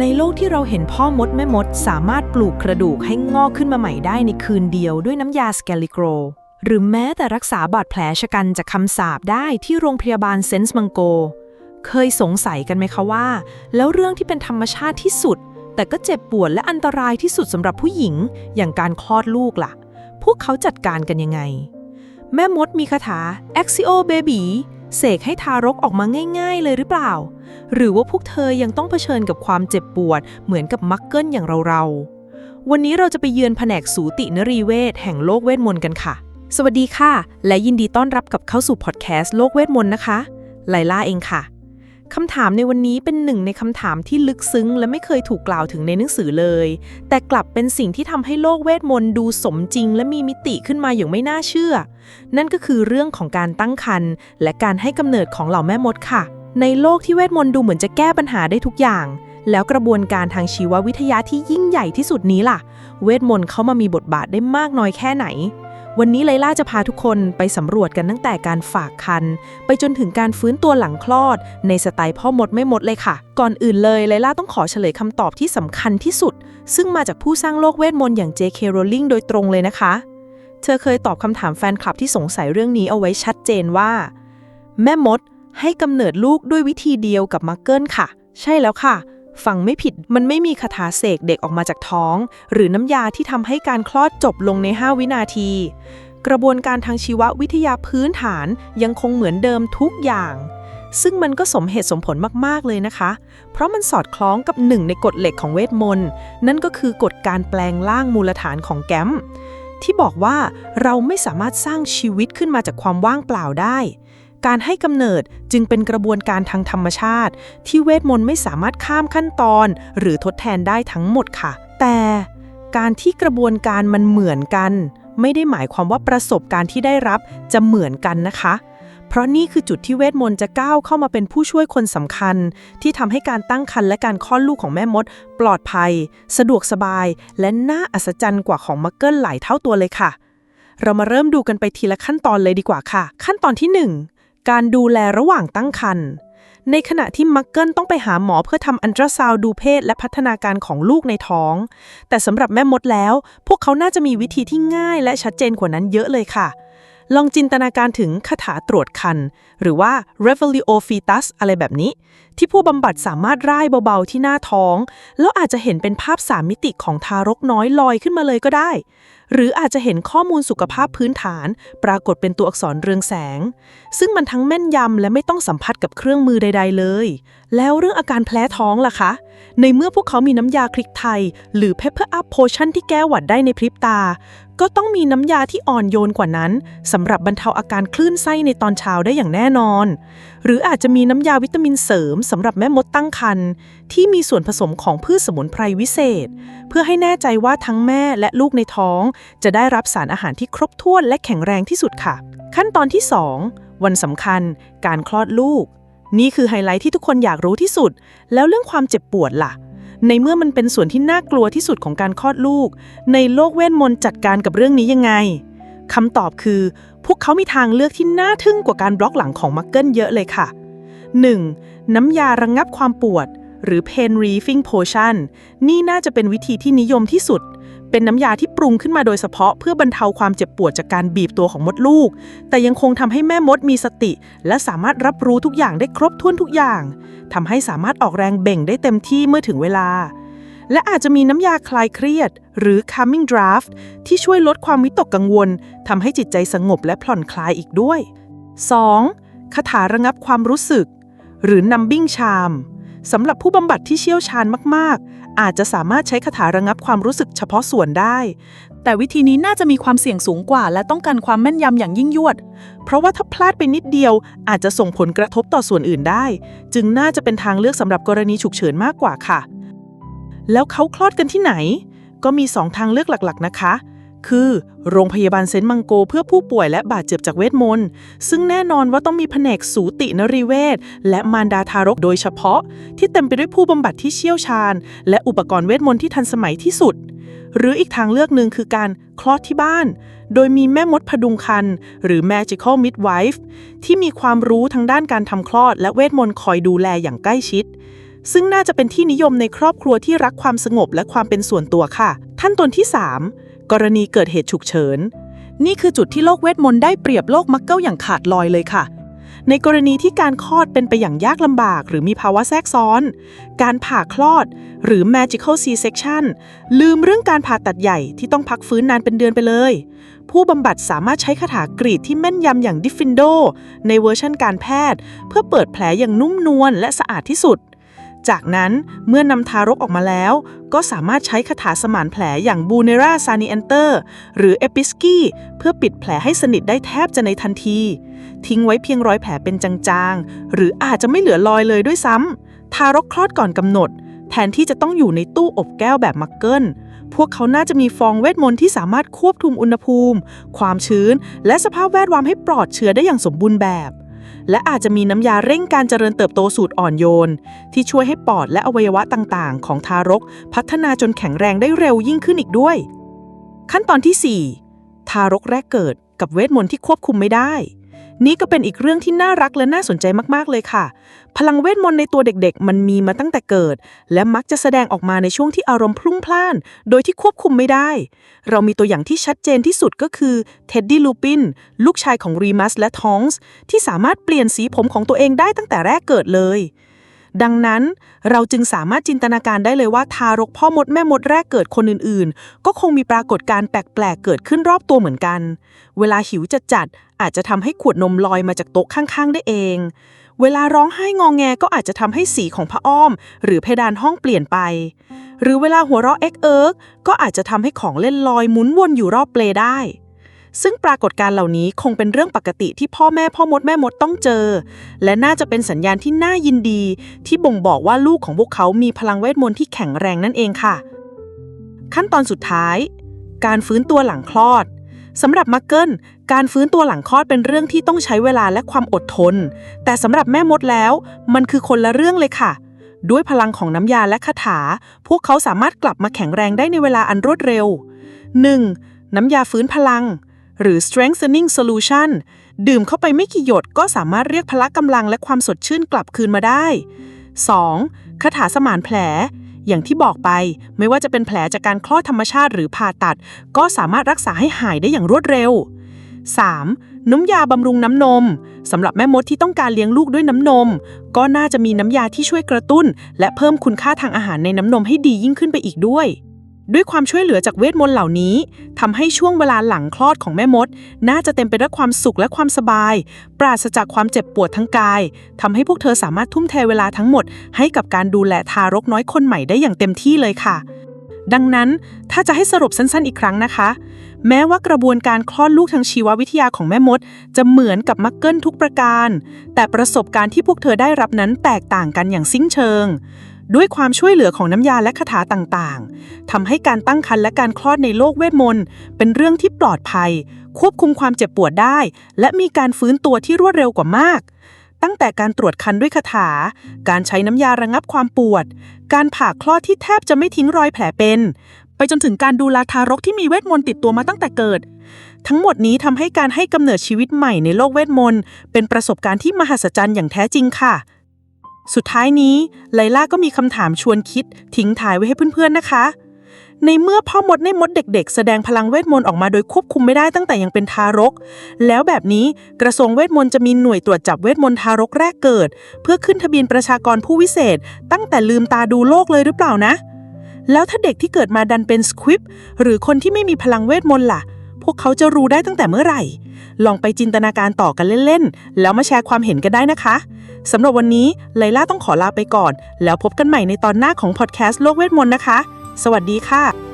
ในโลกที่เราเห็นพ่อมดแม่มด สามารถปลูกกระดูกให้งอกขึ้นมาใหม่ได้ในคืนเดียวด้วยน้ำยาสแกลิโกร หรือแม้แต่รักษาบาดแผลชะกันจากคำสาปได้ที่โรงพยาบาลเซนส์มังโก เคยสงสัยกันไหมคะว่า แล้วเรื่องที่เป็นธรรมชาติที่สุด แต่ก็เจ็บปวดและอันตรายที่สุดสำหรับผู้หญิง อย่างการคลอดลูกล่ะ พวกเขาจัดการกันยังไง แม่มดมีคาถา Axio Baby เสกให้ทารกออกมาง่ายๆเลยหรือเปล่า หรือว่าพวกเธอยังต้องเผชิญกับความเจ็บปวด เหมือนกับมักเกิลอย่างเราๆ วันนี้เราจะไปเยือนแผนกสูตินรีเวชแห่งโลกเวทมนต์กันค่ะ สวัสดีค่ะ และยินดีต้อนรับกับเข้าสู่พอดแคสต์โลกเวทมนต์นะคะไลล่าเองค่ะ คำถามในวันนี้เป็นหนึ่งในคำถามที่ลึกซึ้ง และไม่เคยถูกกล่าวถึงในหนังสือเลย แต่กลับเป็นสิ่งที่ทำให้โลกเวทมนต์ดูสมจริง และมีมิติขึ้นมาอย่างไม่น่าเชื่อ นั่นก็คือเรื่องของการตั้งครรภ์และการให้กำเนิดของเหล่าแม่มดค่ะ ในโลกที่เวทมนต์ดูเหมือนจะแก้ปัญหาได้ทุกอย่าง แล้วกระบวนการทางชีววิทยาที่ยิ่งใหญ่ที่สุดนี้ล่ะ เวทมนต์เข้ามามีบทบาทได้มากน้อยแค่ไหน วันนี้ไลล่าจะพาทุกคนไปสำรวจกันตั้งแต่การฝากคัน ไปจนถึงการฟื้นตัวหลังคลอด ในสไตล์พ่อมดไม่มดเลยค่ะ ก่อนอื่นเลยไลล่าต้องขอเฉลยคำตอบที่สำคัญที่สุด ซึ่งมาจากผู้สร้างโลกเวทมนต์อย่าง J.K. Rowling โดยตรงเลยนะคะ เธอเคยตอบคำถามแฟนคลับที่สงสัยเรื่องนี้เอาไว้ชัดเจนว่า แม่มดให้กำเนิดลูกด้วยวิธีเดียวกับมักเกิลค่ะ ใช่แล้วค่ะ ฟังไม่ผิดมันไม่มีคาถาเสกเด็กออกมาจากท้อง หรือน้ำยาที่ทำให้การคลอดจบลงใน 5 วินาที กระบวนการทางชีววิทยาพื้นฐานยังคงเหมือนเดิมทุกอย่าง ซึ่งมันก็สมเหตุสมผลมาก ๆ เลยนะคะ เพราะมันสอดคล้องกับหนึ่งในกฎเหล็กของเวทมนต์ นั่นก็คือกฎการแปลงร่างมูลฐานของแกมที่บอกว่าเราไม่สามารถสร้างชีวิตขึ้นมาจากความว่างเปล่าได้ การให้กำเนิดจึงเป็นกระบวนการทางธรรมชาติ ที่เวทมนต์ไม่สามารถข้ามขั้นตอน หรือทดแทนได้ทั้งหมดค่ะ แต่การที่กระบวนการมันเหมือนกัน ไม่ได้หมายความว่าประสบการณ์ที่ได้รับจะเหมือนกันนะคะ เพราะนี่คือจุดที่เวทมนต์จะก้าวเข้ามาเป็นผู้ช่วยคนสำคัญ ที่ทำให้การตั้งครรภ์และการคลอดลูกของแม่มด ปลอดภัย สะดวกสบาย และน่าอัศจรรย์กว่าของมักเกิลหลายเท่าตัวเลยค่ะเรามาเริ่มดูกันไปทีละขั้นตอนเลยดีกว่าค่ะ ขั้นตอนที่ 1 การดูแลระหว่างตั้งครรภ์ในขณะที่มักเกิลต้องไปหาหมอเพื่อทำอันตราซาวด์ดูเพศและพัฒนาการของลูกในท้อง แต่สำหรับแม่มดแล้ว พวกเขาน่าจะมีวิธีที่ง่ายและชัดเจนกว่านั้นเยอะเลยค่ะ ลองจินตนาการถึงคาถาตรวจคัน หรือว่า revelio fetus อะไรแบบนี้ ที่ผู้บำบัดสามารถร่ายเบาๆที่หน้าท้อง แล้วอาจจะเห็นเป็นภาพสามมิติของทารกน้อยลอยขึ้นมาเลยก็ได้ หรืออาจจะเห็นข้อมูลสุขภาพพื้นฐาน ปรากฏเป็นตัวอักษรเรืองแสง ซึ่งมันทั้งแม่นยำและไม่ต้องสัมผัสกับเครื่องมือใด ๆ เลย แล้วเรื่องอาการแพ้ท้องล่ะคะ ในเมื่อพวกเขามีน้ำยาคลิกไทย หรือ Pepper Up Potion ที่แก้หวัดได้ในพริบตา ก็ต้องมีน้ำยาที่อ่อนโยนกว่านั้นสำหรับบรรเทาอาการคลื่นไส้ในตอนเช้าได้อย่างแน่นอน หรืออาจจะมีน้ำยาวิตามินเสริมสำหรับแม่มดตั้งครรภ์ที่มีส่วนผสมของพืชสมุนไพรวิเศษ เพื่อให้แน่ใจว่าทั้งแม่และลูกในท้อง จะได้รับสารอาหารที่ครบถ้วนและแข็งแรงที่สุดค่ะ ขั้นตอนที่ 2 วันสำคัญ การคลอดลูก นี่คือไฮไลท์ที่ทุกคนอยากรู้ที่สุด แล้วเรื่องความเจ็บปวดล่ะ ในเมื่อมันเป็นส่วนที่น่ากลัวที่สุดของการคลอดลูก ในโลกเวทมนต์จัดการกับเรื่องนี้ยังไงคำตอบคือ พวกเขามีทางเลือกที่น่าทึ่งกว่าการบล็อกหลังของมักเกิลเยอะเลยค่ะ 1. น้ำยาระงงับความปวด หรือ pain relieving potion นี่น่าจะเป็นวิธีที่นิยมที่สุด เป็นน้ำยาที่ปรุงขึ้นมาโดยเฉพาะเพื่อบรรเทาความเจ็บปวดจากการบีบตัวของมดลูก แต่ยังคงทำให้แม่มดมีสติ และสามารถรับรู้ทุกอย่างได้ครบถ้วนทุกอย่างทำให้สามารถออกแรงเบ่งได้เต็มที่เมื่อถึงเวลา และอาจจะมีน้ำยาคลายเครียด หรือ calming draft ที่ช่วยลดความวิตกกังวลทำให้จิตใจสงบและผ่อนคลายอีกด้วย 2. คาถาระงับความรู้สึก หรือ numbing charm สำหรับผู้บำบัดที่เชี่ยวชาญมาก ๆ อาจจะสามารถใช้คาถาระงับความรู้สึกเฉพาะส่วนได้ แต่วิธีนี้น่าจะมีความเสี่ยงสูงกว่า และต้องการความแม่นยำอย่างยิ่งยวด เพราะว่าถ้าพลาดไปนิดเดียว อาจจะส่งผลกระทบต่อส่วนอื่นได้ จึงน่าจะเป็นทางเลือกสำหรับกรณีฉุกเฉินมากกว่าค่ะ แล้วเขาคลอดกันที่ไหน ก็มี 2 ทางเลือกหลักๆ นะคะ คือ โรงพยาบาลเซนต์มังโกเพื่อผู้ป่วยและบาดเจ็บจากเวทมนต์ ซึ่งแน่นอนว่าต้องมีแผนกสูตินรีเวชและมารดาทารกโดยเฉพาะ ที่เต็มไปด้วยผู้บำบัดที่เชี่ยวชาญ และอุปกรณ์เวทมนต์ที่ทันสมัยที่สุด หรืออีกทางเลือกหนึ่งคือการคลอดที่บ้าน โดยมีแม่มดพดุงครรภ์หรือ magical midwife ที่มีความรู้ทางด้านการทำคลอด และเวทมนต์คอยดูแลอย่างใกล้ชิดซึ่งน่าจะเป็นที่นิยมในครอบครัวที่รักความสงบและความเป็นส่วนตัวค่ะขั้นตนที่ 3 กรณีเกิดเหตุฉุกเฉิน นี่คือจุดที่โลกเวทมนต์ได้เปรียบโลกมักเกิลอย่างขาดลอยเลยค่ะ ในกรณีที่การคลอดเป็นไปอย่างยากลำบาก หรือมีภาวะแทรกซ้อน การผ่าคลอด หรือ magical C-section ลืมเรื่องการผ่าตัดใหญ่ที่ต้องพักฟื้นนานเป็นเดือนไปเลย ผู้บำบัดสามารถใช้คาถากรีดที่แม่นยำอย่างดิฟฟินโดในเวอร์ชันการแพทย์ เพื่อเปิดแผลอย่างนุ่มนวลและสะอาดที่สุด จากนั้นเมื่อนำทารกออกมาแล้ว ก็สามารถใช้คาถาสมานแผลอย่างบูเนราซานิเอนเตอร์หรือเอปิสกี้เพื่อปิดแผลให้สนิทได้แทบจะในทันที ทิ้งไว้เพียงรอยแผลเป็นจางๆ หรืออาจจะไม่เหลือรอยเลยด้วยซ้ำทารกคลอดก่อนกำหนด แทนที่จะต้องอยู่ในตู้อบแก้วแบบมักเกิลพวกเขาน่าจะมีฟองเวทมนต์ที่สามารถควบคุมอุณหภูมิ ความชื้น และสภาพแวดล้อมให้ปลอดเชื้อได้อย่างสมบูรณ์แบบ และอาจจะมีน้ำยาเร่งการเจริญเติบโตสูตรอ่อนโยน ที่ช่วยให้ปอดและอวัยวะต่างๆ ของทารก พัฒนาจนแข็งแรงได้เร็วยิ่งขึ้นอีกด้วย ขั้นตอนที่ 4 ทารกแรกเกิดกับเวทมนต์ที่ควบคุมไม่ได้ นี่ก็เป็นอีกเรื่องที่น่ารักและน่าสนใจมากๆเลยค่ะ พลังเวทมนต์ในตัวเด็กๆ มันมีมาตั้งแต่เกิด และมักจะแสดงออกมาในช่วงที่อารมณ์พลุ่งพล่าน โดยที่ควบคุมไม่ได้ เรามีตัวอย่างที่ชัดเจนที่สุดก็คือเท็ดดี้ลูปินลูกชายของรีมัสและทองส์ที่สามารถเปลี่ยนสีผมของตัวเองได้ตั้งแต่แรกเกิดเลย ดังนั้นเราจึงสามารถจินตนาการได้เลยว่าทารกพ่อมดแม่มดแรกเกิดคนอื่นๆ ก็คงมีปรากฏการณ์แปลกๆ เกิดขึ้นรอบตัวเหมือนกัน เวลาหิวจัดจัดอาจจะทำให้ขวดนมลอยมาจากโต๊ะข้างๆ ได้เอง เวลาร้องไห้งองแงก็อาจจะทำให้สีของผ้าอ้อม หรือเพดานห้องเปลี่ยนไป หรือเวลาหัวเราะเอ็กเอิกก็อาจจะทำให้ของเล่นลอยหมุนวนอยู่รอบเปลได้ ซึ่งปรากฏการเหล่านี้คงเป็นเรื่องปกติที่พ่อแม่พ่อมดแม่มดต้องเจอ และน่าจะเป็นสัญญาณที่น่ายินดี ที่บ่งบอกว่าลูกของพวกเขามีพลังเวทมนต์ที่แข็งแรงนั่นเองค่ะ ขั้นตอนสุดท้าย การฟื้นตัวหลังคลอดสำหรับมักเกิลการฟื้นตัวหลังคลอดเป็นเรื่องที่ต้องใช้เวลาและความอดทน แต่สำหรับแม่มดแล้ว มันคือคนละเรื่องเลยค่ะ ด้วยพลังของน้ำยาและคาถา พวกเขาสามารถกลับมาแข็งแรงได้ในเวลาอันรวดเร็ว 1. น้ำยาฟื้นพลัง หรือ strengthening solution ดื่มเข้าไปไม่กี่หยดก็สามารถเรียกพละกำลังและความสดชื่นกลับคืนมาได้ 2. คาถาสมานแผล อย่างที่บอกไป ไม่ว่าจะเป็นแผลจากการคลอดธรรมชาติหรือผ่าตัด ก็สามารถรักษาให้หายได้อย่างรวดเร็ว 3. น้ำยาบำรุงน้ำนมสำหรับแม่มดที่ต้องการเลี้ยงลูกด้วยน้ำนม ก็น่าจะมีน้ำยาที่ช่วยกระตุ้น และเพิ่มคุณค่าทางอาหารในน้ำนมให้ดียิ่งขึ้นไปอีกด้วย ด้วยความช่วยเหลือจากเวทมนต์เหล่านี้ทำให้ช่วงเวลาหลังคลอดของแม่มด น่าจะเต็มไปด้วยความสุขและความสบาย ปราศจากความเจ็บปวดทั้งกายทำให้พวกเธอสามารถทุ่มเทเวลาทั้งหมด ให้กับการดูแลทารกน้อยคนใหม่ได้อย่างเต็มที่เลยค่ะ ดังนั้นถ้าจะให้สรุปสั้นๆ อีกครั้งนะคะ แม้ว่ากระบวนการคลอดลูกทางชีววิทยาของแม่มด จะเหมือนกับมักเกิลทุกประการ แต่ประสบการณ์ที่พวกเธอได้รับนั้นแตกต่างกันอย่างสิ้นเชิง ด้วยความช่วยเหลือของน้ำยาและคาถาต่างๆ ทำให้การตั้งครรภ์และการคลอดในโลกเวทมนต์เป็นเรื่องที่ปลอดภัย ควบคุมความเจ็บปวดได้ และมีการฟื้นตัวที่รวดเร็วกว่ามาก ตั้งแต่การตรวจคันด้วยคาถา การใช้น้ำยาระงับความปวด การผ่าคลอดที่แทบจะไม่ทิ้งรอยแผลเป็น ไปจนถึงการดูแลทารกที่มีเวทมนต์ติดตัวมาตั้งแต่เกิด ทั้งหมดนี้ทำให้การให้กำเนิดชีวิตใหม่ในโลกเวทมนต์เป็นประสบการณ์ที่มหัศจรรย์อย่างแท้จริงค่ะ สุดท้ายนี้ไลล่าก็มีคำถามชวนคิดทิ้งท้ายไว้ให้เพื่อนๆนะคะ ในเมื่อพ่อมดในมดเด็กๆ แสดงพลังเวทมนต์ออกมาโดยควบคุมไม่ได้ตั้งแต่ยังเป็นทารก แล้วแบบนี้กระทรวงเวทมนต์จะมีหน่วยตรวจจับเวทมนต์ทารกแรกเกิด เพื่อขึ้นทะเบียนประชากรผู้วิเศษ ตั้งแต่ลืมตาดูโลกเลยหรือเปล่านะ แล้วถ้าเด็กที่เกิดมาดันเป็นสควิปหรือคนที่ไม่มีพลังเวทมนต์ล่ะ พวกเขาจะรู้ได้ตั้งแต่เมื่อไหร่ ลองไปจินตนาการต่อกันเล่นๆแล้วมาแชร์ความเห็นกันได้นะคะ สำหรับวันนี้ไลล่าต้องขอลาไปก่อน แล้วพบกันใหม่ในตอนหน้าของพอดแคสต์โลกเวทมนต์นะคะ สวัสดีค่ะ